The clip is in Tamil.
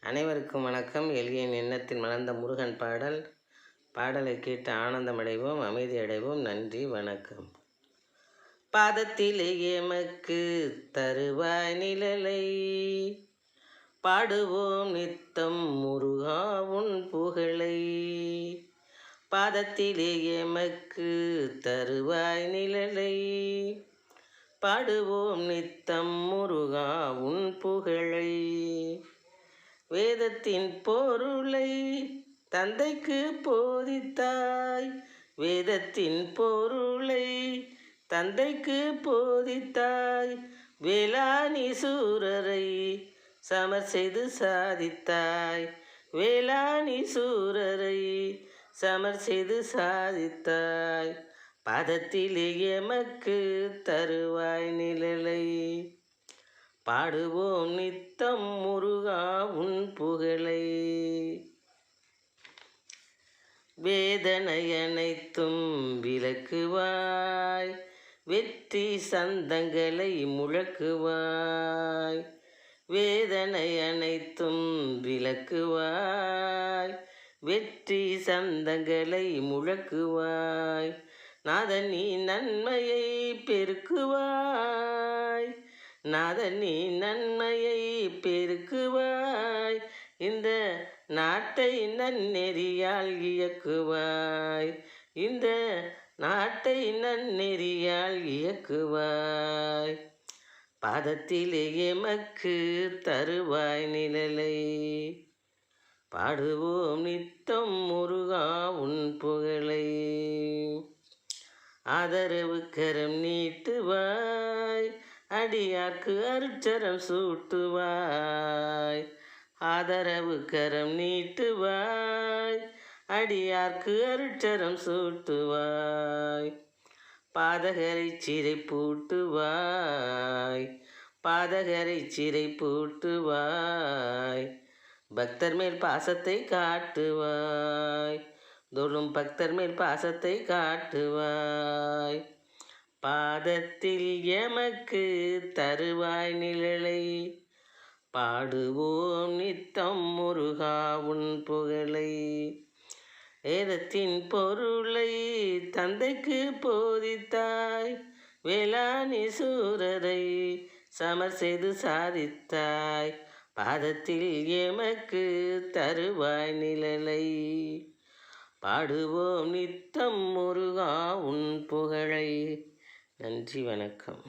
அனைவருக்கும் வணக்கம். எளியன் எண்ணத்தில் மலர்ந்த முருகன் பாடல். பாடலை கேட்டு ஆனந்தமடைவோம் அமைதி அடைவோம் நன்றி வணக்கம். பாதத்திலே எமக்கு தருவாய் நிழலை. பாடுவோம் நித்தம் முருகா உன் புகழை. பாதத்திலே எமக்கு தருவாய் நிழலை. பாடுவோம் நித்தம் முருகா உன் புகழை. வேதத்தின் பொருளை தந்தைக்கு போதித்தாய். வேதத்தின் பொருளை தந்தைக்கு போதித்தாய். வேளாணி சூரரை சமர் செய்து சாதித்தாய். வேளாணி சூரரை சமர் செய்து சாதித்தாய். பதத்திலே எமக்கு தருவாய் நிழலை. பாடுவோம் நித்தம் முருகா உன் புகழை. வேதனை அனைத்தும் விளக்குவாய் வெற்றி சந்தங்களை முழக்குவாய். வேதனை அனைத்தும் விளக்குவாய் வெற்றி சந்தங்களை முழக்குவாய். நாதன் நீ நன்மையை பெருக்குவாய். நாதன் நீ நன்மையை பெருக்குவாய். இந்த நாட்டை நன்னெறியால் இயக்குவாய். இந்த நாட்டை நன்னெறியால் இயக்குவாய். பாதத்திலே எமக்கு தருவாய் நிழலை. பாடுவோம் நித்தம் முருகா உன் புகழை. ஆதரவு கரம் நீட்டுவாய். அடியார்க்கு அருச்சரம் சூட்டுவாய். ஆதரவு கரம் நீட்டுவாய். அடியார்க்கு அருச்சரம் சூட்டுவாய். பாதகரை சிறை பூட்டுவாய். பாதகரை சிறை பூட்டுவாய். பக்தர் மேல் பாசத்தை காட்டுவாய். தொழும் பக்தர் மேல் பாசத்தை காட்டுவாய். பாதத்தில் எமக்கு தருவாய் நிழலை. பாடுவோம் நித்தம் முருகா உன் புகழை. வேதத்தின் பொருளை தந்தைக்கு போதித்தாய். வேளாணி சூரரை சமர் செய்து சாதித்தாய். பாதத்தில் எமக்கு தருவாய் நிழலை. பாடுவோம் நித்தம் முருகா உன் புகழை. நன்றி வணக்கம்.